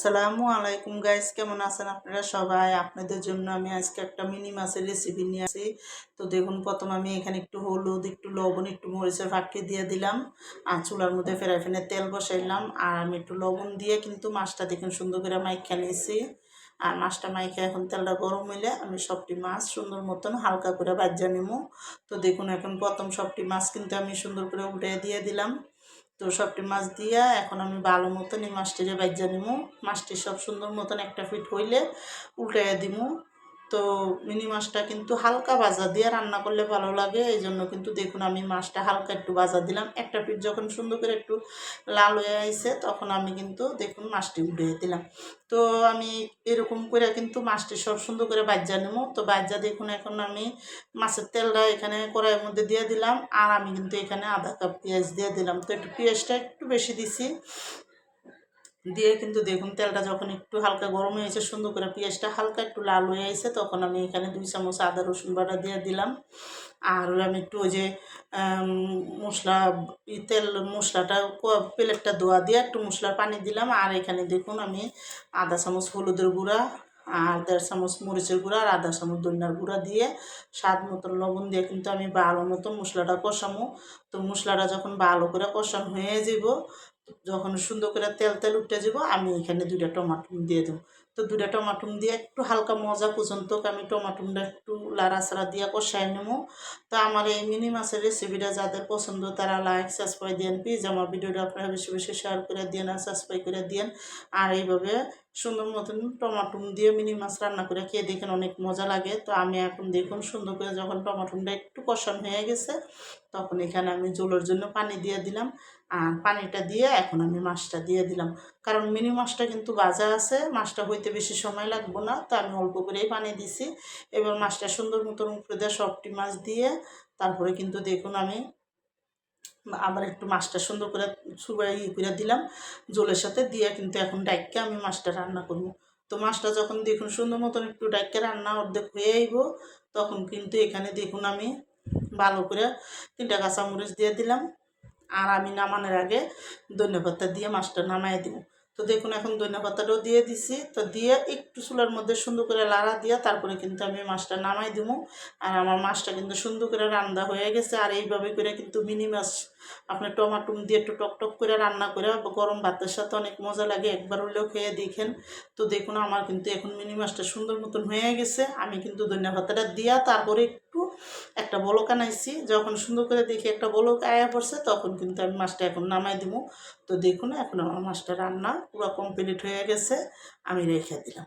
আসসালামু আলাইকুম গাইস কেমন আছেন আপনারা সবাই? আপনাদের জন্য আমি আজকে একটা মিনি মাছের রেসিপি নিয়ে আসি। তো দেখুন, প্রথম আমি এখানে একটু হলুদ, একটু লবণ, একটু মরিচের ফাঁকি দিয়ে দিলাম আর চুলার মধ্যে ফেরাই ফেনে তেল বসাইলাম আর আমি একটু লবণ দিয়ে কিন্তু মাছটা দেখুন সুন্দর করে মাইখা নিয়েছি। আর মাছটা মাইখা এখন তেলটা গরম হইলে আমি সবটি মাছ সুন্দর মতন হালকা করে বাজ্যা নিমু। তো দেখুন, এখন প্রথম সবটি মাছ কিন্তু আমি সুন্দর করে উল্টে দিয়ে দিলাম। তো সবটি মাছ দিয়া এখন আমি ভালো মতন এই মাছটিরে বাইজা নিমু। মাছটি সব সুন্দর মতন একটা ফিট হইলে উল্টাইয়া দিমু। তো মিনি মাছটা কিন্তু হালকা ভাজা দিয়ে রান্না করলে ভালো লাগে এই জন্য কিন্তু দেখুন আমি মাছটা হালকা একটু ভাজা দিলাম। একটা পিঠ যখন সুন্দর করে একটু লাল হয়ে আইছে, তখন আমি কিন্তু দেখুন মাছটি উঠিয়ে দিলাম। তো আমি এরকম করে কিন্তু মাছটি সব সুন্দর করে বাজ্যা নেব তো বাজ্যা দেখুন এখন আমি মাছের তেলটা এখানে কড়াইয়ের মধ্যে দিয়ে দিলাম। আর আমি কিন্তু এখানে আধা কাপ পেঁয়াজ দিয়ে দিলাম। তো একটু পেঁয়াজটা একটু বেশি দিছি। দিয়ে কিন্তু দেখুন তেলটা যখন একটু হালকা গরম হয়েছে সুন্দর করে পেঁয়াজটা হালকা একটু লাল হয়ে আসছে তখন আমি এখানে দুই চামচ আদা, রসুন বাটা দিয়ে দিলাম। আর আমি একটু ওই যে মশলা তেল মশলাটা প্লেটটা ধোয়া দিয়ে একটু মশলার পানি দিলাম। আর এখানে দেখুন আমি আধা চামচ হলুদের গুঁড়া, আর দেড় চামচ মরিচের গুঁড়া, আর আধা চামচ দইনার গুঁড়া দিয়ে স্বাদ মতন লবণ দিয়ে কিন্তু আমি ভালো মতো মশলাটা কষামো তো মশলাটা যখন ভালো করে কষানো হয়ে যাব যখন সুন্দর করে তেল তেল উঠে যাব, আমি এখানে দুইটা টমাটো দিয়ে দেবো। তো দুটা টমাটুম দিয়ে একটু হালকা মজা পর্যন্ত আমি টমাটুমটা একটু লাড়াছাড়া দিয়ে কষাই নেব। তো আমার এই মিনি মাছের রেসিপিটা যাদের পছন্দ, তারা লাইক সাবস্ক্রাইব দেন। প্লিজ আমার ভিডিওটা আপনারা বেশি বেশি শেয়ার করে দিন আর সাবস্ক্রাইব করে দিন। আর এইভাবে সুন্দর মতন টমাটুম দিয়ে মিনি মাছ রান্না করে খেয়ে দেখেন অনেক মজা লাগে। তো আমি এখন দেখুন সুন্দর করে যখন টমাটুমটা একটু কষানো হয়ে গেছে, তখন এখানে আমি জলের জন্য পানি দিয়ে দিলাম। আর পানিটা দিয়ে এখন আমি মাছটা দিয়ে দিলাম। কারণ মিনি মাছটা কিন্তু বাজা আছে, মাছটা হইতে বেশি সময় লাগবো না। তো আমি অল্প করেই পানি দিছি। এবার মাছটা সুন্দর মতন উপরে দিয়ে সবটি মাছ দিয়ে তারপরে কিন্তু দেখুন আমি আবার একটু মাছটা সুন্দর করে সুবাই ইয়ে করে দিলাম জলের সাথে দিয়ে কিন্তু এখন ডাইককে আমি মাছটা রান্না করব। তো মাছটা যখন দেখুন সুন্দর মতন একটু ডাইককে রান্না অর্ধেক হয়ে আইব, তখন কিন্তু এখানে দেখুন আমি ভালো করে তিনটা কাঁচামরিচ দিয়ে দিলাম। আর আমি নামানোর আগে ধন্যপাতা দিয়ে মাছটা নামাই দিব। তো দেখুন, এখন ধনিয়া পাতাটাও দিয়ে দিছি। তো দিয়ে একটু চুলার মধ্যে সুন্দর করে লাড়া দিয়ে তারপরে কিন্তু আমি মাছটা নামাই দিব আর আমার মাছটা কিন্তু সুন্দর করে রান্না হয়ে গেছে। আর এইভাবে করে কিন্তু মিনি মাছ, আপনার টমাটুম দিয়ে একটু টক টক করে রান্না করে গরম ভাতের সাথে অনেক মজা লাগে। একবার হলেও খেয়ে দেখেন। তো দেখুন, আমার কিন্তু এখন মিনি মাছটা সুন্দর মতন হয়ে গেছে। আমি কিন্তু ধনিয়া পাতাটা দিয়া তারপরে একটা বলক আনাইছি, যখন সুন্দর করে দেখি একটা বলক আয়া পড়ছে, তখন কিন্তু আমি মাছটা এখন নামাই দিব তো দেখুন, এখন আমার মাছটা রান্না পুরো কমপ্লিট হয়ে গেছে, আমি রেখে দিলাম।